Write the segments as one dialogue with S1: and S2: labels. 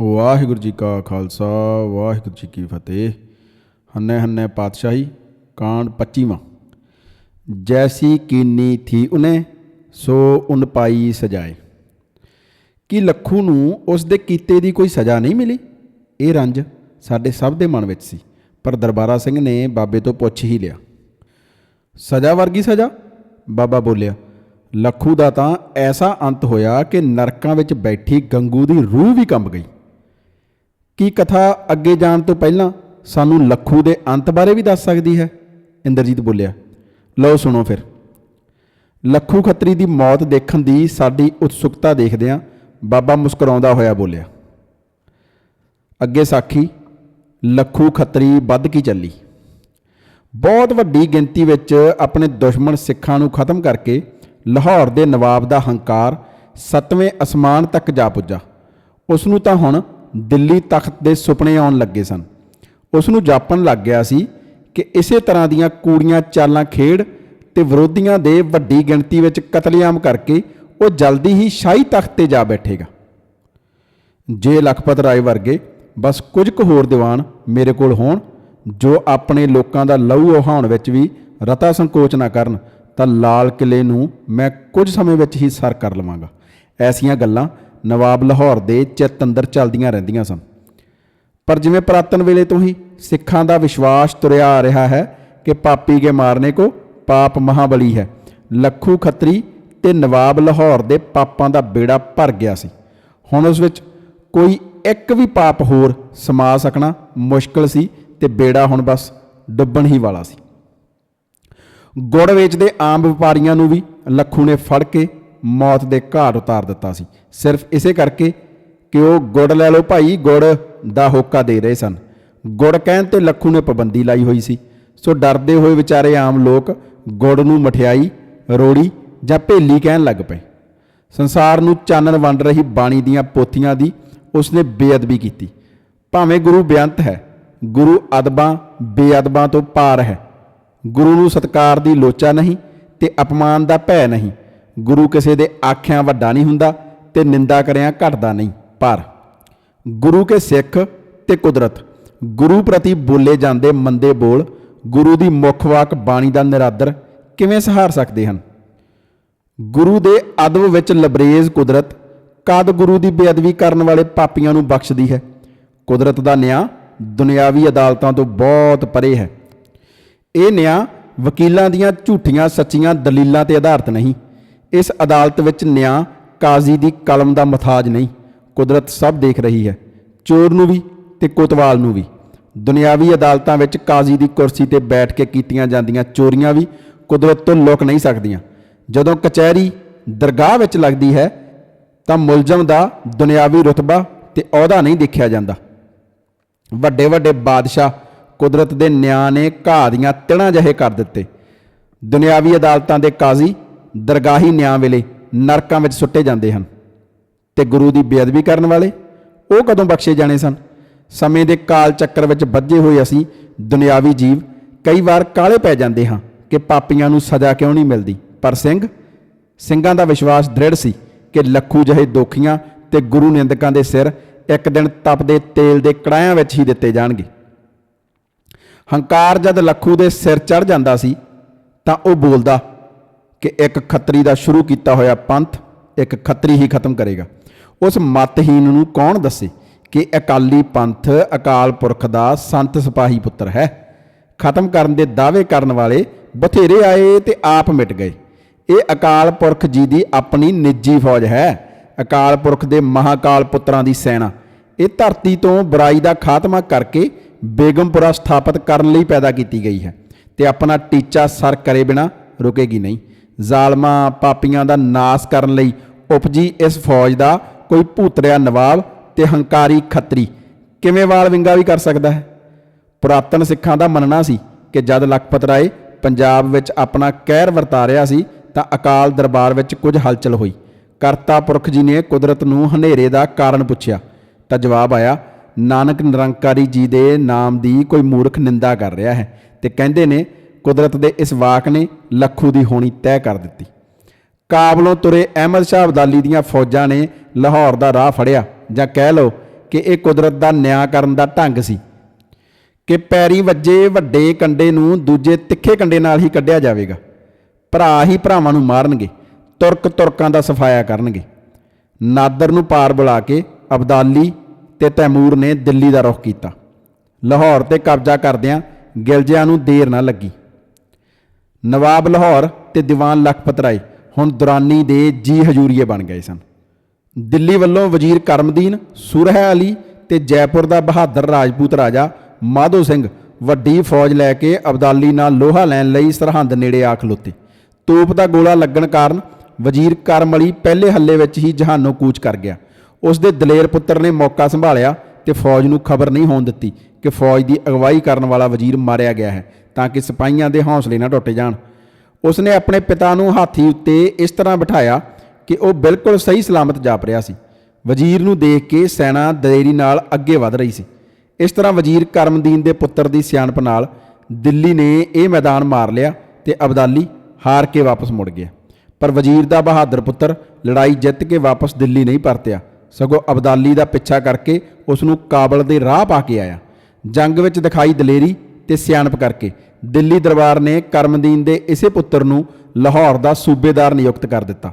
S1: ਵਾਹਿਗੁਰੂ ਜੀ ਕਾ ਖਾਲਸਾ, ਵਾਹਿਗੁਰੂ ਜੀ ਕੀ ਫਤਿਹ। ਹੰਨੇ ਹੰਨੇ ਪਾਤਸ਼ਾਹੀ, ਕਾਂਡ 25ਵਾਂ ਜੈਸੀ ਕੀਨੀ ਥੀ ਉਨੇ, ਸੋ ਉਨ ਪਾਈ ਸਜਾਏ। ਕੀ ਲੱਖੂ ਨੂੰ ਉਸ ਦੇ ਕੀਤੇ ਦੀ ਕੋਈ ਸਜ਼ਾ ਨਹੀਂ ਮਿਲੀ? ਇਹ ਰੰਜ ਸਾਡੇ ਸਭ ਦੇ ਮਨ ਵਿੱਚ ਸੀ, ਪਰ ਦਰਬਾਰਾ ਸਿੰਘ ਨੇ ਬਾਬੇ ਤੋਂ ਪੁੱਛ ਹੀ ਲਿਆ। ਸਜ਼ਾ ਵਰਗੀ ਸਜ਼ਾ? ਬਾਬਾ ਬੋਲਿਆ, ਲੱਖੂ ਦਾ ਤਾਂ ਐਸਾ ਅੰਤ ਹੋਇਆ ਕਿ ਨਰਕਾਂ ਵਿੱਚ ਬੈਠੀ ਗੰਗੂ ਦੀ ਰੂਹ ਵੀ ਕੰਬ ਗਈ। ਕੀ ਕਥਾ ਅੱਗੇ ਜਾਣ ਤੋਂ ਪਹਿਲਾਂ ਸਾਨੂੰ ਲੱਖੂ ਦੇ ਅੰਤ ਬਾਰੇ ਵੀ ਦੱਸ ਸਕਦੀ ਹੈ? ਇੰਦਰਜੀਤ ਬੋਲਿਆ, ਲਓ ਸੁਣੋ ਫਿਰ। ਲੱਖੂ ਖੱਤਰੀ ਦੀ ਮੌਤ ਦੇਖਣ ਦੀ ਸਾਡੀ ਉਤਸੁਕਤਾ ਦੇਖਦਿਆਂ ਬਾਬਾ ਮੁਸਕਰਾਉਂਦਾ ਹੋਇਆ ਬੋਲਿਆ, ਅੱਗੇ ਸਾਖੀ, ਲੱਖੂ ਖੱਤਰੀ ਵੱਧ ਕੀ ਚੱਲੀ? ਬਹੁਤ ਵੱਡੀ ਗਿਣਤੀ ਵਿੱਚ ਆਪਣੇ ਦੁਸ਼ਮਣ ਸਿੱਖਾਂ ਨੂੰ ਖਤਮ ਕਰਕੇ ਲਾਹੌਰ ਦੇ ਨਵਾਬ ਦਾ ਹੰਕਾਰ ਸੱਤਵੇਂ ਅਸਮਾਨ ਤੱਕ ਜਾ ਪੁੱਜਾ। ਉਸ ਨੂੰ ਤਾਂ ਹੁਣ ਦਿੱਲੀ ਤਖਤ ਦੇ ਸੁਪਨੇ ਆਉਣ ਲੱਗੇ ਸਨ। ਉਸ ਨੂੰ ਜਾਪਣ ਲੱਗ ਗਿਆ ਸੀ ਕਿ ਇਸੇ ਤਰ੍ਹਾਂ ਦੀਆਂ ਕੂੜੀਆਂ ਚਾਲਾਂ ਖੇਡ ਤੇ ਵਿਰੋਧੀਆਂ ਦੇ ਵੱਡੀ ਗਿਣਤੀ ਵਿੱਚ ਕਤਲੇਆਮ ਕਰਕੇ ਉਹ ਜਲਦੀ ਹੀ ਸ਼ਾਹੀ ਤਖਤ ਤੇ ਜਾ ਬੈਠੇਗਾ। ਜੇ ਲਖਪਤ ਰਾਏ ਵਰਗੇ ਬਸ ਕੁਝ ਕੁ ਹੋਰ ਦੀਵਾਨ ਮੇਰੇ ਕੋਲ ਹੋਣ, ਜੋ ਆਪਣੇ ਲੋਕਾਂ ਦਾ ਲਹੂ ਵਹਾਉਣ ਵਿੱਚ ਵੀ ਰਤਾ ਸੰਕੋਚ ਨਾ ਕਰਨ, ਤਾਂ ਲਾਲ ਕਿਲੇ ਨੂੰ ਮੈਂ ਕੁਝ ਸਮੇਂ ਵਿੱਚ ਹੀ ਸਰ ਕਰ ਲਵਾਂਗਾ। ਐਸੀਆਂ ਗੱਲਾਂ ਨਵਾਬ ਲਾਹੌਰ ਦੇ ਚਿੱਤ ਅੰਦਰ ਚੱਲਦੀਆਂ ਰਹਿੰਦੀਆਂ ਸਨ। ਪਰ ਜਿਵੇਂ ਪ੍ਰਾਤਨ ਵੇਲੇ ਤੋਂ ਹੀ ਸਿੱਖਾਂ ਦਾ ਵਿਸ਼ਵਾਸ ਤੁਰਿਆ ਆ ਰਿਹਾ ਹੈ ਕਿ ਪਾਪੀ ਕੇ ਮਾਰਨੇ ਕੋ ਪਾਪ ਮਹਾਬਲੀ ਹੈ, ਲੱਖੂ ਖੱਤਰੀ ਤੇ ਨਵਾਬ ਲਾਹੌਰ ਦੇ ਪਾਪਾਂ ਦਾ ਬੇੜਾ ਭਰ ਗਿਆ ਸੀ। ਹੁਣ ਉਸ ਵਿੱਚ ਕੋਈ ਇੱਕ ਵੀ ਪਾਪ ਹੋਰ ਸਮਾ ਸਕਣਾ ਮੁਸ਼ਕਲ ਸੀ ਤੇ ਬੇੜਾ ਹੁਣ ਬਸ ਡੁੱਬਣ ਹੀ ਵਾਲਾ ਸੀ। ਗੁੜ ਵੇਚਦੇ ਆਮ ਵਪਾਰੀਆਂ ਨੂੰ ਵੀ ਲੱਖੂ ਨੇ ਫੜ ਕੇ ਮੌਤ ਦੇ ਘਾਟ ਉਤਾਰ ਦਿੱਤਾ ਸੀ। ਸਿਰਫ ਇਸੇ ਕਰਕੇ ਕਿ ਉਹ ਗੁੜ ਲੈ ਲਓ ਭਾਈ, ਗੁੜ ਦਾ ਹੋਕਾ ਦੇ ਰਹੇ ਸਨ। ਗੁੜ ਕਹਿਣ ਤੇ ਲੱਖੂ ਨੇ ਪਾਬੰਦੀ ਲਾਈ ਹੋਈ ਸੀ। ਸੋ ਡਰਦੇ ਹੋਏ ਵਿਚਾਰੇ ਆਮ ਲੋਕ ਗੁੜ ਨੂੰ ਮਠਿਆਈ, ਰੋੜੀ ਜਾਂ ਭੇਲੀ ਕਹਿਣ ਲੱਗ ਪਏ। ਸੰਸਾਰ ਨੂੰ ਚਾਨਣ ਵੰਡ ਰਹੀ ਬਾਣੀ ਦੀਆਂ ਪੋਥੀਆਂ ਦੀ ਉਸਨੇ ਬੇਅਦਬੀ ਕੀਤੀ। ਭਾਵੇਂ ਗੁਰੂ ਬੇਅੰਤ ਹੈ, ਗੁਰੂ ਅਦਬਾਂ ਬੇਅਦਬਾਂ ਤੋਂ ਪਾਰ ਹੈ। ਗੁਰੂ ਨੂੰ ਸਤਕਾਰ ਦੀ ਲੋਚਾ ਨਹੀਂ ਤੇ ਅਪਮਾਨ ਦਾ ਭੈ ਨਹੀਂ। ਗੁਰੂ ਕਿਸੇ ਦੇ ਆਖਿਆਂ ਵੱਡਾ ਨਹੀਂ ਹੁੰਦਾ ਤੇ ਨਿੰਦਾ ਕਰਿਆਂ ਘਟਦਾ ਨਹੀਂ। ਪਰ ਗੁਰੂ ਕੇ ਸਿੱਖ ਤੇ ਕੁਦਰਤ, ਗੁਰੂ ਪ੍ਰਤੀ ਬੋਲੇ ਜਾਂਦੇ ਮੰਦੇ ਬੋਲ, ਗੁਰੂ ਦੀ ਮੁੱਖ ਵਾਕ ਬਾਣੀ ਦਾ ਨਿਰਾਦਰ ਕਿਵੇਂ ਸਹਾਰ ਸਕਦੇ ਹਨ? ਗੁਰੂ ਦੇ ਅਦਬ ਵਿੱਚ ਲਬਰੇਜ਼ ਕੁਦਰਤ, ਕਦ ਗੁਰੂ ਦੀ ਬੇਅਦਬੀ ਕਰਨ ਵਾਲੇ ਪਾਪੀਆਂ ਨੂੰ ਬਖਸ਼ਦੀ ਹੈ? ਕੁਦਰਤ ਦਾ ਨਿਆਂ ਦੁਨਿਆਵੀ ਅਦਾਲਤਾਂ ਤੋਂ ਬਹੁਤ ਪਰੇ ਹੈ। ਇਹ ਨਿਆਂ ਵਕੀਲਾਂ ਦੀਆਂ ਝੂਠੀਆਂ, ਸੱਚੀਆਂ ਦਲੀਲਾਂ ਤੇ ਆਧਾਰਿਤ ਨਹੀਂ। ਇਸ ਅਦਾਲਤ ਵਿੱਚ ਨਿਆਂ ਕਾਜ਼ੀ ਦੀ ਕਲਮ ਦਾ ਮਥਾਜ ਨਹੀਂ, ਕੁਦਰਤ ਸਭ ਦੇਖ ਰਹੀ ਹੈ, ਚੋਰ ਨੂੰ ਵੀ ਤੇ ਕੋਤਵਾਲ ਨੂੰ ਵੀ। ਦੁਨਿਆਵੀ ਅਦਾਲਤਾਂ ਵਿੱਚ ਕਾਜ਼ੀ ਦੀ ਕੁਰਸੀ ਤੇ ਬੈਠ ਕੇ ਕੀਤੀਆਂ ਜਾਂਦੀਆਂ ਚੋਰੀਆਂ ਵੀ ਕੁਦਰਤ ਤੋਂ ਲੁਕ ਨਹੀਂ ਸਕਦੀਆਂ। ਜਦੋਂ ਕਚਹਿਰੀ ਦਰਗਾਹ ਵਿੱਚ ਲੱਗਦੀ ਹੈ, ਤਾਂ ਮੁਲਜ਼ਮ ਦਾ ਦੁਨਿਆਵੀ ਰੁਤਬਾ ਤੇ ਅਹੁਦਾ ਨਹੀਂ ਦੇਖਿਆ ਜਾਂਦਾ। ਵੱਡੇ ਵੱਡੇ ਬਾਦਸ਼ਾਹ ਕੁਦਰਤ ਦੇ ਨਿਆਂ ਨੇ ਘਾਹ ਦੀਆਂ ਤਿਣਾ ਜਿਹੇ ਕਰ ਦਿੱਤੇ। ਦੁਨਿਆਵੀ ਅਦਾਲਤਾਂ ਦੇ ਕਾਜ਼ੀ ਦਰਗਾਹੀ ਨਿਆਂ ਵੇਲੇ ਨਰਕਾਂ ਵਿੱਚ ਸੁੱਟੇ ਜਾਂਦੇ ਹਨ ਤੇ ਗੁਰੂ ਦੀ ਬੇਅਦਬੀ ਕਰਨ ਵਾਲੇ ਉਹ ਕਦੋਂ ਬਖਸ਼ੇ ਜਾਣੇ ਸਨ? ਸਮੇਂ ਦੇ ਕਾਲ ਚੱਕਰ ਵਿੱਚ ਵੱਜੇ ਹੋਏ ਅਸੀਂ ਦੁਨਿਆਵੀ ਜੀਵ ਕਈ ਵਾਰ ਕਾਲੇ ਪੈ ਜਾਂਦੇ ਹਾਂ ਕਿ ਪਾਪੀਆਂ ਨੂੰ ਸਜ਼ਾ ਕਿਉਂ ਨਹੀਂ ਮਿਲਦੀ? ਪਰ ਸਿੰਘ, ਸਿੰਘਾਂ ਦਾ ਵਿਸ਼ਵਾਸ ਦ੍ਰਿੜ ਸੀ ਕਿ ਲੱਖੂ ਜਿਹੇ ਦੋਖੀਆਂ ਤੇ ਗੁਰੂ ਨਿੰਦਕਾਂ ਦੇ ਸਿਰ ਇੱਕ ਦਿਨ ਤਪਦੇ ਤੇਲ ਦੇ ਕੜਾਇਆਂ ਵਿੱਚ ਹੀ ਦਿੱਤੇ ਜਾਣਗੇ। ਹੰਕਾਰ ਜਦ ਲੱਖੂ ਦੇ ਸਿਰ ਚੜ ਜਾਂਦਾ ਸੀ ਤਾਂ ਉਹ ਬੋਲਦਾ ਕਿ ਇੱਕ ਖੱਤਰੀ ਦਾ ਸ਼ੁਰੂ ਕੀਤਾ ਹੋਇਆ ਪੰਥ ਇੱਕ ਖੱਤਰੀ ਹੀ ਖਤਮ ਕਰੇਗਾ। ਉਸ ਮਤਹੀਨ ਨੂੰ ਕੌਣ ਦੱਸੇ ਕਿ ਅਕਾਲੀ ਪੰਥ ਅਕਾਲ ਪੁਰਖ ਦਾ ਸੰਤ ਸਿਪਾਹੀ ਪੁੱਤਰ ਹੈ? ਖਤਮ ਕਰਨ ਦੇ ਦਾਅਵੇ ਕਰਨ ਵਾਲੇ ਬਥੇਰੇ ਆਏ ਤੇ ਆਪ ਮਿਟ ਗਏ। ਇਹ ਅਕਾਲ ਪੁਰਖ ਜੀ ਦੀ ਆਪਣੀ ਨਿੱਜੀ ਫੌਜ ਹੈ। ਅਕਾਲ ਪੁਰਖ ਦੇ ਮਹਾਕਾਲ ਪੁੱਤਰਾਂ ਦੀ ਸੈਨਾ। ਇਹ ਧਰਤੀ ਤੋਂ ਬੁਰਾਈ ਦਾ ਖਾਤਮਾ ਕਰਕੇ ਬੇਗਮਪੁਰਾ ਸਥਾਪਿਤ ਕਰਨ ਲਈ ਪੈਦਾ ਕੀਤੀ ਗਈ ਹੈ ਤੇ ਆਪਣਾ ਟੀਚਾ ਸਰ ਕਰੇ ਬਿਨਾ ਰੁਕੇਗੀ ਨਹੀਂ। ਜ਼ਾਲਮਾਂ ਪਾਪੀਆਂ ਦਾ ਨਾਸ ਕਰਨ ਲਈ। ਉਪਜੀ ਇਸ ਫੌਜ ਦਾ ਕੋਈ ਭੂਤਰਿਆ ਨਵਾਬ ਤੇ ਹੰਕਾਰੀ ਖੱਤਰੀ। ਕਿਵੇਂ ਵਾਲ ਵਿੰਗਾ ਵੀ ਕਰ ਸਕਦਾ ਹੈ? ਪੁਰਾਤਨ ਸਿੱਖਾਂ ਦਾ ਮੰਨਣਾ ਸੀ ਕਿ ਜਦ ਲਖਪਤ ਰਾਏ ਪੰਜਾਬ ਵਿੱਚ ਆਪਣਾ ਕਹਿਰ ਵਰਤਾ ਰਿਹਾ ਸੀ, ਤਾਂ ਅਕਾਲ ਦਰਬਾਰ ਵਿੱਚ ਕੁਝ ਹਲਚਲ ਹੋਈ। ਕਰਤਾ ਪੁਰਖ ਜੀ ਨੇ ਕੁਦਰਤ ਨੂੰ ਹਨੇਰੇ ਦਾ ਕਾਰਨ ਪੁੱਛਿਆ। ਤਾਂ ਜਵਾਬ ਆਇਆ, ਨਾਨਕ ਨਿਰੰਕਾਰੀ ਜੀ ਦੇ ਨਾਮ ਦੀ ਕੋਈ ਮੂਰਖ ਨਿੰਦਾ ਕਰ ਰਿਹਾ ਹੈ। ਤੇ ਕਹਿੰਦੇ ਨੇ ਕੁਦਰਤ ਦੇ ਇਸ ਵਾਕ ਨੇ ਲੱਖੂ ਦੀ ਹੋਣੀ ਤੈਅ ਕਰ ਦਿੱਤੀ। ਕਾਬਲੋਂ ਤੁਰੇ ਅਹਿਮਦ ਸ਼ਾਹ ਅਬਦਾਲੀ ਦੀਆਂ ਫੌਜਾਂ ਨੇ ਲਾਹੌਰ ਦਾ ਰਾਹ ਫੜਿਆ ਜਾਂ ਕਹਿ ਲਓ ਕਿ ਇਹ ਕੁਦਰਤ ਦਾ ਨਿਆਂ ਕਰਨ ਦਾ ਢੰਗ ਸੀ ਕਿ ਪੈਰੀ ਵੱਜੇ ਵੱਡੇ ਕੰਡੇ ਨੂੰ ਦੂਜੇ ਤਿੱਖੇ ਕੰਡੇ ਨਾਲ ਹੀ ਕੱਢਿਆ ਜਾਵੇਗਾ। ਭਰਾ ਹੀ ਭਰਾਵਾਂ ਨੂੰ ਮਾਰਨਗੇ, ਤੁਰਕ ਤੁਰਕਾਂ ਦਾ ਸਫਾਇਆ ਕਰਨਗੇ। ਨਾਦਰ ਨੂੰ ਪਾਰ ਬੁਲਾ ਕੇ ਅਬਦਾਲੀ ਤੇ ਤੈਮੂਰ ਨੇ ਦਿੱਲੀ ਦਾ ਰੁਖ ਕੀਤਾ। ਲਾਹੌਰ ਤੇ ਕਬਜ਼ਾ ਕਰਦਿਆਂ ਗਿਲਜਿਆਂ ਨੂੰ ਦੇਰ ਨਾ ਲੱਗੀ। ਨਵਾਬ ਲਾਹੌਰ ਤੇ ਦੀਵਾਨ ਲਖਪਤ ਰਾਏ ਹੁਣ ਦੁਰਾਨੀ ਦੇ ਜੀ ਹਜੂਰੀਏ ਬਣ ਗਏ ਸਨ। ਦਿੱਲੀ ਵੱਲੋਂ ਵਜ਼ੀਰ ਕਰਮਦੀਨ, ਸੁਰਹਿ ਅਲੀ ਤੇ ਜੈਪੁਰ ਦਾ ਬਹਾਦਰ ਰਾਜਪੂਤ ਰਾਜਾ ਮਾਧੋ ਸਿੰਘ ਵੱਡੀ ਫੌਜ ਲੈ ਕੇ ਅਬਦਾਲੀ ਨਾਲ ਲੋਹਾ ਲੈਣ ਲਈ ਸਰਹੰਦ ਨੇੜੇ ਆ ਖਲੋਤੇ। ਤੋਪ ਦਾ ਗੋਲਾ ਲੱਗਣ ਕਾਰਨ ਵਜ਼ੀਰ ਕਰਮ ਅਲੀ ਪਹਿਲੇ ਹੱਲੇ ਵਿੱਚ ਹੀ ਜਹਾਨੋਂ ਕੂਚ ਕਰ ਗਿਆ। ਉਸ ਦੇ ਦਲੇਰ ਪੁੱਤਰ ਨੇ ਮੌਕਾ ਸੰਭਾਲਿਆ ਤੇ ਫੌਜ ਨੂੰ ਖਬਰ ਨਹੀਂ ਹੋਣ ਦਿੱਤੀ ਕਿ ਫੌਜ ਦੀ ਅਗਵਾਈ ਕਰਨ ਵਾਲਾ ਵਜ਼ੀਰ ਮਾਰਿਆ ਗਿਆ ਹੈ ਤਾਂ ਕਿ ਸਿਪਾਹੀਆਂ ਦੇ ਹੌਸਲੇ ਨਾ ਟੁੱਟ ਜਾਣ। ਉਸਨੇ ਆਪਣੇ ਪਿਤਾ ਨੂੰ ਹਾਥੀ ਉੱਤੇ ਇਸ ਤਰ੍ਹਾਂ ਬਿਠਾਇਆ ਕਿ ਉਹ ਬਿਲਕੁਲ ਸਹੀ ਸਲਾਮਤ ਜਾਪ ਰਿਹਾ ਸੀ। ਵਜ਼ੀਰ ਨੂੰ ਦੇਖ ਕੇ ਸੈਨਾ ਦਲੇਰੀ ਨਾਲ ਅੱਗੇ ਵਧ ਰਹੀ ਸੀ। ਇਸ ਤਰ੍ਹਾਂ ਵਜ਼ੀਰ ਕਰਮਦੀਨ ਦੇ ਪੁੱਤਰ ਦੀ ਸਿਆਣਪ ਨਾਲ ਦਿੱਲੀ ਨੇ ਇਹ ਮੈਦਾਨ ਮਾਰ ਲਿਆ ਤੇ ਅਬਦਾਲੀ ਹਾਰ ਕੇ ਵਾਪਸ ਮੁੜ ਗਿਆ। ਪਰ ਵਜ਼ੀਰ ਦਾ ਬਹਾਦਰ ਪੁੱਤਰ ਲੜਾਈ ਜਿੱਤ ਕੇ ਵਾਪਸ ਦਿੱਲੀ ਨਹੀਂ ਪਰਤਿਆ। ਸਗੋਂ ਅਬਦਾਲੀ ਦਾ ਪਿੱਛਾ ਕਰਕੇ ਉਸ ਨੂੰ ਕਾਬਲ ਦੇ ਰਾਹ ਪਾ ਕੇ ਆਇਆ। ਜੰਗ ਵਿੱਚ ਦਿਖਾਈ ਦਲੇਰੀ ਤੇ ਸਿਆਣਪ ਕਰਕੇ। ਦਿੱਲੀ ਦਰਬਾਰ ਨੇ ਕਰਮਦੀਨ ਦੇ ਇਸੇ ਪੁੱਤਰ ਨੂੰ ਲਾਹੌਰ ਦਾ ਸੂਬੇਦਾਰ ਨਿਯੁਕਤ ਕਰ ਦਿੱਤਾ,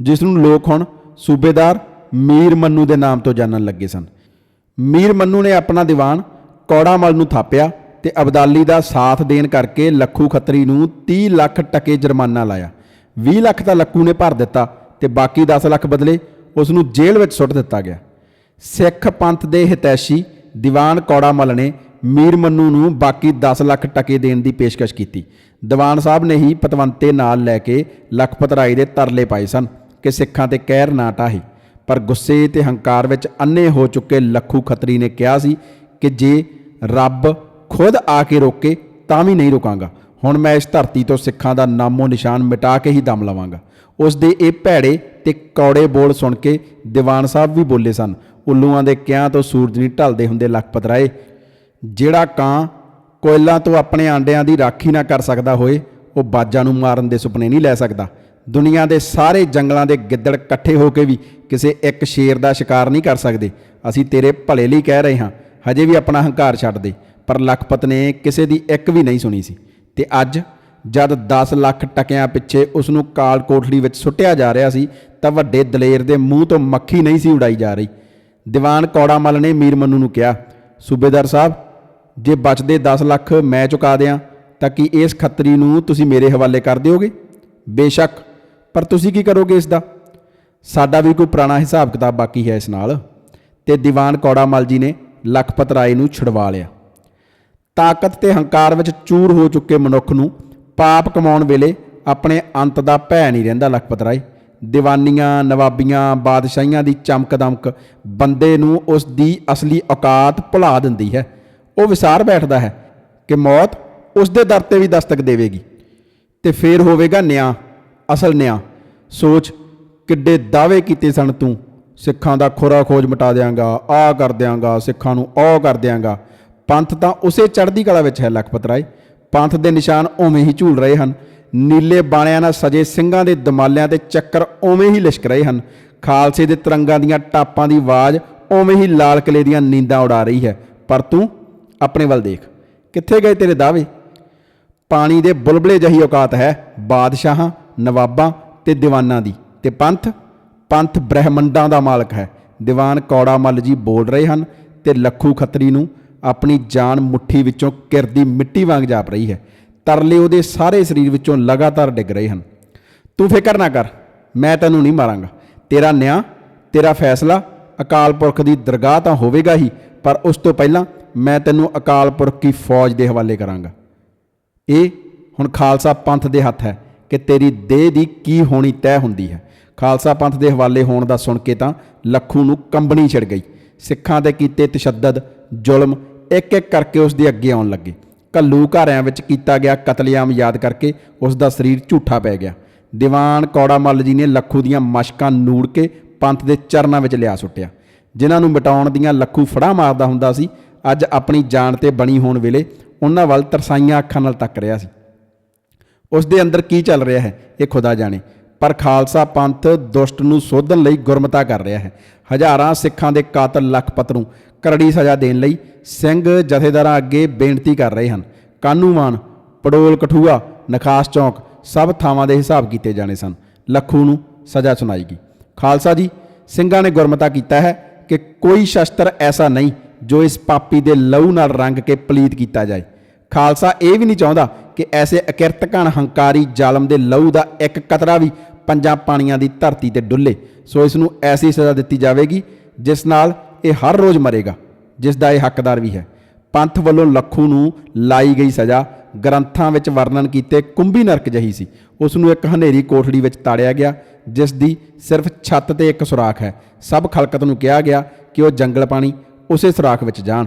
S1: ਜਿਸ ਨੂੰ ਲੋਕ ਹੁਣ ਸੂਬੇਦਾਰ ਮੀਰ ਮੰਨੂ ਦੇ ਨਾਮ ਤੋਂ ਜਾਣਨ ਲੱਗੇ ਸਨ। ਮੀਰ ਮੰਨੂ ਨੇ ਆਪਣਾ ਦੀਵਾਨ ਕੌੜਾਮਲ ਨੂੰ ਥਾਪਿਆ ਤੇ ਅਬਦਾਲੀ ਦਾ ਸਾਥ ਦੇਣ ਕਰਕੇ ਲੱਖੂ ਖੱਤਰੀ ਨੂੰ 30 ਲੱਖ ਟਕੇ ਜੁਰਮਾਨਾ ਲਾਇਆ। 20 ਲੱਖ ਤਾਂ ਲੱਖੂ ਨੇ ਭਰ ਦਿੱਤਾ ਤੇ ਬਾਕੀ 10 ਲੱਖ ਬਦਲੇ ਉਸ ਨੂੰ ਜੇਲ੍ਹ ਵਿੱਚ ਸੁੱਟ ਦਿੱਤਾ ਗਿਆ। ਸਿੱਖ ਪੰਥ ਦੇ ਹਿਤੈਸ਼ੀ ਦੀਵਾਨ ਕੌੜਾਮਲ ਨੇ ਮੀਰ ਮੰਨੂ ਨੂੰ ਬਾਕੀ 10 ਲੱਖ ਟਕੇ ਦੇਣ ਦੀ ਪੇਸ਼ਕਸ਼ ਕੀਤੀ। ਦੀਵਾਨ ਸਾਹਿਬ ਨੇ ਹੀ ਪਤਵੰਤੇ ਨਾਲ ਲੈ ਕੇ ਲਖਪਤ ਰਾਏ ਦੇ ਤਰਲੇ ਪਾਏ ਸਨ ਕਿ ਸਿੱਖਾਂ ਤੇ ਕਹਿਰ ਨਾ ਢਾਹੇ ਪਰ ਗੁੱਸੇ ਤੇ ਹੰਕਾਰ ਵਿੱਚ ਅੰਨੇ ਹੋ ਚੁੱਕੇ ਲੱਖੂ ਖੱਤਰੀ ਨੇ ਕਿਹਾ ਸੀ ਕਿ ਜੇ ਰੱਬ ਖੁਦ ਆ ਕੇ ਰੋਕੇ ਤਾਂ ਵੀ ਨਹੀਂ ਰੁਕਾਂਗਾ। ਹੁਣ ਮੈਂ ਇਸ ਧਰਤੀ ਤੋਂ ਸਿੱਖਾਂ ਦਾ ਨਾਮੋ ਨਿਸ਼ਾਨ ਮਿਟਾ ਕੇ ਹੀ ਦਮ ਲਵਾਂਗਾ। ਉਸ ਦੇ ਇਹ ਭੈੜੇ ਤੇ ਕੌੜੇ ਬੋਲ ਸੁਣ ਕੇ ਦੀਵਾਨ ਸਾਹਿਬ ਵੀ ਬੋਲੇ ਸਨ, ਉੱਲੂਆਂ ਦੇ ਕਿਆਂ ਤੋਂ ਸੂਰਜ ਨਹੀਂ ਢਲਦੇ ਹੁੰਦੇ ਲਖਪਤ ਰਾਏ ਜਿਹੜਾ ਕਾਂ ਕੋਇਲਾਂ ਤੋਂ ਆਪਣੇ ਆਂਡਿਆਂ ਦੀ ਰਾਖੀ ਨਾ ਕਰ ਸਕਦਾ ਹੋਏ, ਉਹ ਬਾਜਾਂ ਨੂੰ ਮਾਰਨ ਦੇ ਸੁਪਨੇ ਨਹੀਂ ਲੈ ਸਕਦਾ। ਦੁਨੀਆ ਦੇ ਸਾਰੇ ਜੰਗਲਾਂ ਦੇ ਗਿੱਦੜ ਇਕੱਠੇ ਹੋ ਕੇ ਵੀ ਕਿਸੇ ਇੱਕ ਸ਼ੇਰ ਦਾ ਸ਼ਿਕਾਰ ਨਹੀਂ ਕਰ ਸਕਦੇ। ਅਸੀਂ ਤੇਰੇ ਭਲੇ ਲਈ ਕਹਿ ਰਹੇ ਹਾਂ, ਹਜੇ ਵੀ ਆਪਣਾ ਹੰਕਾਰ ਛੱਡ ਦੇ, ਪਰ ਲਖਪਤ ਨੇ ਕਿਸੇ ਦੀ ਇੱਕ ਵੀ ਨਹੀਂ ਸੁਣੀ ਸੀ। ਤੇ ਅੱਜ ਜਦ 10 ਲੱਖ ਟਕਿਆਂ ਪਿੱਛੇ ਉਸ ਨੂੰ ਕਾਲ ਕੋਠੜੀ ਵਿੱਚ ਸੁੱਟਿਆ ਜਾ ਰਿਹਾ ਸੀ, ਤਾਂ ਵੱਡੇ ਦਲੇਰ ਦੇ ਮੂੰਹ ਤੋਂ ਮੱਖੀ ਨਹੀਂ ਸੀ ਉਡਾਈ ਜਾ ਰਹੀ। ਦੀਵਾਨ ਕੌੜਾ ਮੱਲ ਨੇ ਮੀਰ ਮੰਨੂ ਨੂੰ ਕਿਹਾ, ਸੂਬੇਦਾਰ ਸਾਹਿਬ ਜੇ ਬਚਦੇ 10 ਲੱਖ ਮੈਂ ਚੁਕਾ ਦਿਆਂ, ਤਾਂ ਕੀ ਇਸ ਖੱਤਰੀ ਨੂੰ ਤੁਸੀਂ ਮੇਰੇ ਹਵਾਲੇ ਕਰ ਦਿਓਗੇ? ਬੇਸ਼ੱਕ, ਪਰ ਤੁਸੀਂ ਕੀ ਕਰੋਗੇ ਇਸ ਦਾ? ਸਾਡਾ ਵੀ ਕੋਈ ਪੁਰਾਣਾ ਹਿਸਾਬ ਕਿਤਾਬ ਬਾਕੀ ਹੈ ਇਸ ਨਾਲ। ਤੇ ਦੀਵਾਨ ਕੌੜਾ ਕੌੜਾਮਲ ਜੀ ਨੇ ਲਖਪਤ ਰਾਏ ਨੂੰ ਛੁਡਵਾ ਲਿਆ। ਤਾਕਤ ਤੇ ਹੰਕਾਰ ਵਿੱਚ ਚੂਰ ਹੋ ਚੁੱਕੇ ਮਨੁੱਖ ਨੂੰ ਪਾਪ ਕਮਾਉਣ ਵੇਲੇ ਆਪਣੇ ਅੰਤ ਦਾ ਭੈ ਨਹੀਂ ਰਹਿੰਦਾ ਲਖਪਤ ਰਾਏ। ਦੀਵਾਨੀਆਂ, ਨਵਾਬੀਆਂ, ਬਾਦਸ਼ਾਹੀਆਂ ਦੀ ਚਮਕ ਦਮਕ ਬੰਦੇ ਨੂੰ ਉਸ ਦੀ ਅਸਲੀ ਔਕਾਤ ਭੁਲਾ ਦਿੰਦੀ ਹੈ। ਉਹ ਵਿਸਾਰ ਬੈਠਦਾ ਹੈ ਕਿ ਮੌਤ ਉਸ ਦੇ ਦਰ ਤੇ ਵੀ ਦਸਤਕ ਦੇਵੇਗੀ ਤੇ ਫੇਰ ਹੋਵੇਗਾ ਨਿਆਂ, ਅਸਲ ਨਿਆਂ। ਸੋਚ, ਕਿੱਡੇ ਦਾਅਵੇ ਕੀਤੇ ਸਨ ਤੂੰ। ਸਿੱਖਾਂ ਦਾ ਖੋਰਾ ਖੋਜ ਮਿਟਾ ਦਿਆਂਗਾ ਆ ਕਰ ਦਿਆਂਗਾ, ਸਿੱਖਾਂ ਨੂੰ ਉਹ ਕਰ ਦਿਆਂਗਾ। ਪੰਥ ਤਾਂ ਉਸੇ ਚੜ੍ਹਦੀ ਕਲਾ ਵਿੱਚ ਹੈ, ਲਖਪਤ ਰਾਏ। ਪੰਥ ਦੇ ਨਿਸ਼ਾਨ ਉਵੇਂ ਹੀ ਝੂਲ ਰਹੇ ਹਨ। ਨੀਲੇ ਬਾਣਿਆਂ ਨਾਲ ਸਜੇ ਸਿੰਘਾਂ ਦੇ ਦਮਾਲਿਆਂ ਤੇ ਚੱਕਰ ਉਵੇਂ ਹੀ ਲਿਸ਼ਕ ਰਹੇ ਹਨ। ਖਾਲਸੇ ਦੇ ਤਿਰੰਗਾਂ ਦੀਆਂ ਟਾਪਾਂ ਦੀ ਆਵਾਜ਼ ਉਵੇਂ ਹੀ ਲਾਲ ਕਿਲੇ ਦੀਆਂ ਨੀਂਦਾਂ ਉਡਾ ਰਹੀ ਹੈ। ਪਰ ਤੂੰ ਆਪਣੇ ਵੱਲ ਦੇਖ। ਕਿੱਥੇ ਗਏ ਤੇਰੇ ਦਾਅਵੇ? ਪਾਣੀ ਦੇ ਬੁਲਬਲੇ ਜਹੀ ਔਕਾਤ ਹੈ ਬਾਦਸ਼ਾਹਾਂ, ਨਵਾਬਾਂ ਤੇ ਦੀਵਾਨਾਂ ਦੀ। ਤੇ ਪੰਥ? ਪੰਥ ਬ੍ਰਹਿਮੰਡਾਂ ਦਾ ਮਾਲਕ ਹੈ। ਦੀਵਾਨ ਕੌੜਾ ਮੱਲ ਜੀ ਬੋਲ ਰਹੇ ਹਨ ਤੇ ਲੱਖੂ ਖੱਤਰੀ ਨੂੰ ਆਪਣੀ ਜਾਨ ਮੁੱਠੀ ਵਿੱਚੋਂ ਕਿਰਦੀ ਮਿੱਟੀ ਵਾਂਗ ਜਾਪ ਰਹੀ ਹੈ। ਤਰਲੇ ਉਹਦੇ ਸਾਰੇ ਸਰੀਰ ਵਿੱਚੋਂ ਲਗਾਤਾਰ ਡਿੱਗ ਰਹੇ ਹਨ। ਤੂੰ ਫਿਕਰ ਨਾ ਕਰ, ਮੈਂ ਤੈਨੂੰ ਨਹੀਂ ਮਾਰਾਂਗਾ। ਤੇਰਾ ਨਿਆਂ, ਤੇਰਾ ਫੈਸਲਾ ਅਕਾਲ ਪੁਰਖ ਦੀ ਦਰਗਾਹ ਤਾਂ ਹੋਵੇਗਾ ਹੀ, ਪਰ ਉਸ ਤੋਂ ਪਹਿਲਾਂ ਮੈਂ ਤੈਨੂੰ ਅਕਾਲ ਪੁਰਖ ਦੀ ਫੌਜ ਦੇ ਹਵਾਲੇ ਕਰਾਂਗਾ। ਇਹ ਹੁਣ ਖਾਲਸਾ ਪੰਥ ਦੇ ਹੱਥ ਹੈ ਕਿ ਤੇਰੀ ਦੇਹ ਦੀ ਕੀ ਹੋਣੀ ਤੈਅ ਹੁੰਦੀ ਹੈ। ਖਾਲਸਾ ਪੰਥ ਦੇ ਹਵਾਲੇ ਹੋਣ ਦਾ ਸੁਣ ਕੇ ਤਾਂ ਲੱਖੂ ਨੂੰ ਕੰਬਣੀ ਛਿੜ ਗਈ। ਸਿੱਖਾਂ ਦੇ ਕੀਤੇ ਤਸ਼ੱਦਦ, ਜ਼ੁਲਮ ਇੱਕ ਇੱਕ ਕਰਕੇ ਉਸ ਦੇ ਅੱਗੇ ਆਉਣ ਲੱਗੇ। ਕੱਲੂ ਘਾਰਿਆਂ ਵਿੱਚ ਕੀਤਾ ਗਿਆ ਕਤਲੇਆਮ ਯਾਦ ਕਰਕੇ ਉਸ ਦਾ ਸਰੀਰ ਝੂਠਾ ਪੈ ਗਿਆ। ਦੀਵਾਨ ਕੌੜਾ ਮੱਲ ਜੀ ਨੇ ਲੱਖੂ ਦੀਆਂ ਮਸ਼ਕਾਂ ਨੂੜ ਕੇ ਪੰਥ ਦੇ ਚਰਨਾਂ ਵਿੱਚ ਲਿਆ ਸੁੱਟਿਆ। ਜਿਨ੍ਹਾਂ ਨੂੰ ਮਿਟਾਉਣ ਦੀਆਂ ਲੱਖੂ ਫੜਾ ਮਾਰਦਾ ਹੁੰਦਾ ਸੀ ਅੱਜ ਆਪਣੀ ਜਾਨ ਤੇ ਬਣੀ ਹੋਣ ਵੇਲੇ ਉਹਨਾਂ ਵੱਲ ਤਰਸਾਈਆਂ ਅੱਖਾਂ ਨਾਲ ਤੱਕ ਰਿਹਾ ਸੀ। ਉਸ ਦੇ ਅੰਦਰ ਕੀ ਚੱਲ ਰਿਹਾ ਹੈ, ਇਹ ਖੁਦਾ ਜਾਣੇ। ਪਰ ਖਾਲਸਾ ਪੰਥ ਦੁਸ਼ਟ ਨੂੰ ਸੋਧਣ ਲਈ ਗੁਰਮਤਾ ਕਰ ਰਿਹਾ ਹੈ। ਹਜ਼ਾਰਾਂ ਸਿੱਖਾਂ ਦੇ ਕਾਤਲ ਲਖਪਤ ਨੂੰ ਕਰੜੀ ਸਜ਼ਾ ਦੇਣ ਲਈ ਸਿੰਘ ਜਥੇਦਾਰਾਂ ਅੱਗੇ ਬੇਨਤੀ ਕਰ ਰਹੇ ਹਨ। ਕਾਨੂੰਵਾਨ, ਪੜੋਲ ਕਠੂਆ, ਨਖਾਸ ਚੌਂਕ ਸਭ ਥਾਵਾਂ ਦੇ ਹਿਸਾਬ ਕੀਤੇ ਜਾਣੇ ਸਨ। ਲੱਖੂ ਨੂੰ ਸਜ਼ਾ ਸੁਣਾਈ ਗਈ। ਖਾਲਸਾ ਜੀ, ਸਿੰਘਾਂ ਨੇ ਗੁਰਮਤਾ ਕੀਤਾ ਹੈ ਕਿ ਕੋਈ ਸ਼ਸਤਰ ਐਸਾ ਨਹੀਂ ਜੋ ਇਸ ਪਾਪੀ ਦੇ ਲਹੂ ਨਾਲ ਰੰਗ ਕੇ ਪਲੀਤ ਕੀਤਾ ਜਾਏ। ਖਾਲਸਾ ਇਹ ਵੀ ਨਹੀਂ ਚਾਹੁੰਦਾ ਕਿ ਐਸੇ ਅਕਿਰਤਕਣ ਹੰਕਾਰੀ ਜ਼ਾਲਮ ਦੇ ਲਹੂ ਦਾ ਇੱਕ ਕਤਰਾ ਵੀ ਪੰਜਾਂ ਪਾਣੀਆਂ ਦੀ ਧਰਤੀ ਤੇ ਡੁੱਲੇ। ਸੋ ਇਸ ਨੂੰ ਐਸੀ ਸਜ਼ਾ ਦਿੱਤੀ ਜਾਵੇਗੀ, ਜਿਸ ਨਾਲ ਇਹ ਹਰ ਰੋਜ਼ ਮਰੇਗਾ, ਜਿਸ ਦਾ ਇਹ ਹੱਕਦਾਰ ਵੀ ਹੈ। ਪੰਥ ਵੱਲੋਂ ਲੱਖੂ ਨੂੰ ਲਾਈ ਗਈ ਸਜ਼ਾ ਗ੍ਰੰਥਾਂ ਵਿੱਚ ਵਰਣਨ ਕੀਤੇ ਕੁੰਭੀ ਨਰਕ ਜਹੀ ਸੀ। ਉਸ ਨੂੰ ਇੱਕ ਹਨੇਰੀ ਕੋਠੜੀ ਵਿੱਚ ਤਾੜਿਆ ਗਿਆ, ਜਿਸ ਦੀ ਸਿਰਫ ਛੱਤ ਤੇ ਇੱਕ ਸੁਰਾਖ ਹੈ। ਸਭ ਖਲਕਤ ਨੂੰ ਕਿਹਾ ਗਿਆ ਕਿ ਉਹ ਜੰਗਲ ਪਾਣੀ ਉਸੇ ਸੁਰਾਖ ਵਿੱਚ ਜਾਣ।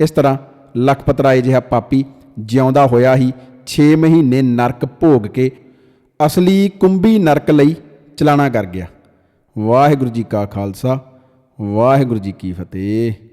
S1: ਇਸ ਤਰ੍ਹਾਂ ਲਖਪਤ ਰਾਏ ਜਿਹਾ ਪਾਪੀ ਜਿਉਂਦਾ ਹੋਇਆ ਹੀ 6 ਮਹੀਨੇ ਨਰਕ ਭੋਗ ਕੇ ਅਸਲੀ ਕੁੰਭੀ ਨਰਕ ਲਈ ਚਲਾਣਾ ਕਰ ਗਿਆ। ਵਾਹਿਗੁਰੂ ਜੀ ਕਾ ਖਾਲਸਾ, ਵਾਹਿਗੁਰੂ ਜੀ ਕੀ ਫਤਿਹ।